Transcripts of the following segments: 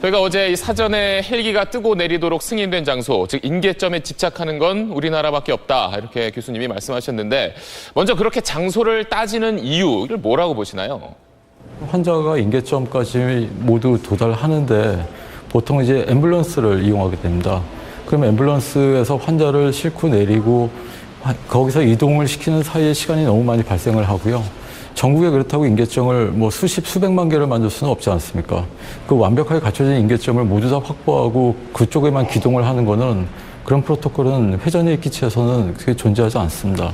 저희가 어제 이 사전에 헬기가 뜨고 내리도록 승인된 장소, 즉 인계점에 집착하는 건 우리나라밖에 없다. 이렇게 교수님이 말씀하셨는데 먼저 그렇게 장소를 따지는 이유를 뭐라고 보시나요? 환자가 인계점까지 모두 도달하는데 보통 이제 앰뷸런스를 이용하게 됩니다. 그럼 앰뷸런스에서 환자를 싣고 내리고 하- 거기서 이동을 시키는 사이에 시간이 너무 많이 발생을 하고요. 전국에 그렇다고 인계점을 뭐 수십 수백만 개를 만들 수는 없지 않습니까? 그 완벽하게 갖춰진 인계점을 모두 다 확보하고 그쪽에만 기동을 하는 거는 그런 프로토콜은 회전의 기체에서는 그게 존재하지 않습니다.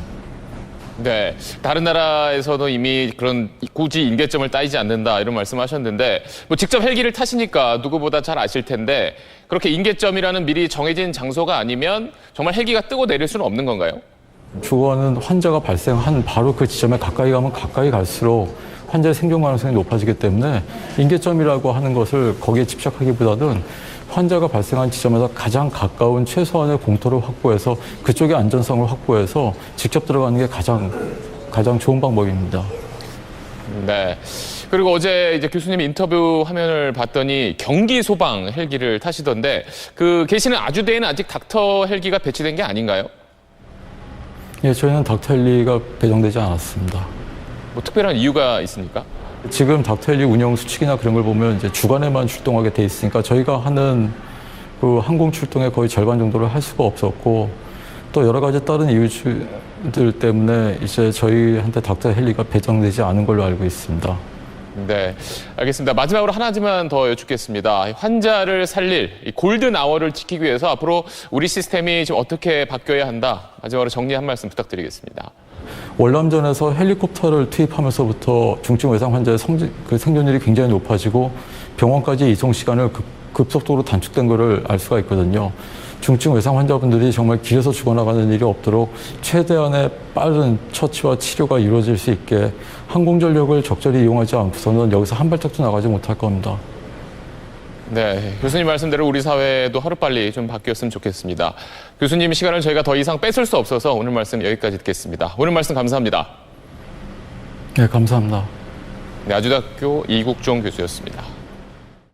네, 다른 나라에서도 이미 그런 굳이 인계점을 따지지 않는다 이런 말씀하셨는데 뭐 직접 헬기를 타시니까 누구보다 잘 아실 텐데 그렇게 인계점이라는 미리 정해진 장소가 아니면 정말 헬기가 뜨고 내릴 수는 없는 건가요? 주거는 환자가 발생한 바로 그 지점에 가까이 가면 가까이 갈수록 환자의 생존 가능성이 높아지기 때문에 인계점이라고 하는 것을 거기에 집착하기보다는 환자가 발생한 지점에서 가장 가까운 최소한의 공터를 확보해서 그쪽의 안전성을 확보해서 직접 들어가는 게 가장 가장 좋은 방법입니다. 네. 그리고 어제 이제 교수님 인터뷰 화면을 봤더니 경기 소방 헬기를 타시던데 그 계시는 아주대에는 아직 닥터 헬기가 배치된 게 아닌가요? 예, 저희는 닥터헬리가 배정되지 않았습니다. 뭐 특별한 이유가 있습니까? 지금 닥터헬리 운영 수칙이나 그런 걸 보면 이제 주간에만 출동하게 돼 있으니까 저희가 하는 그 항공 출동의 거의 절반 정도를 할 수가 없었고 또 여러 가지 다른 이유들 때문에 이제 저희한테 닥터헬리가 배정되지 않은 걸로 알고 있습니다. 네, 알겠습니다. 마지막으로 하나지만 더 여쭙겠습니다. 환자를 살릴 이 골든 아워를 지키기 위해서 앞으로 우리 시스템이 지금 어떻게 바뀌어야 한다. 마지막으로 정리 한 말씀 부탁드리겠습니다. 월남전에서 헬리콥터를 투입하면서부터 중증 외상 환자의 성지, 그 생존율이 굉장히 높아지고 병원까지 이송 시간을 급, 급속도로 단축된 것을 알 수가 있거든요. 중증 외상 환자분들이 정말 길에서 죽어나가는 일이 없도록 최대한의 빠른 처치와 치료가 이루어질 수 있게 항공전력을 적절히 이용하지 않고서는 여기서 한 발짝도 나가지 못할 겁니다. 네, 교수님 말씀대로 우리 사회도 하루빨리 좀 바뀌었으면 좋겠습니다. 교수님 시간을 저희가 더 이상 뺏을 수 없어서 오늘 말씀 여기까지 듣겠습니다. 오늘 말씀 감사합니다. 네, 감사합니다. 네, 아주대학교 이국종 교수였습니다.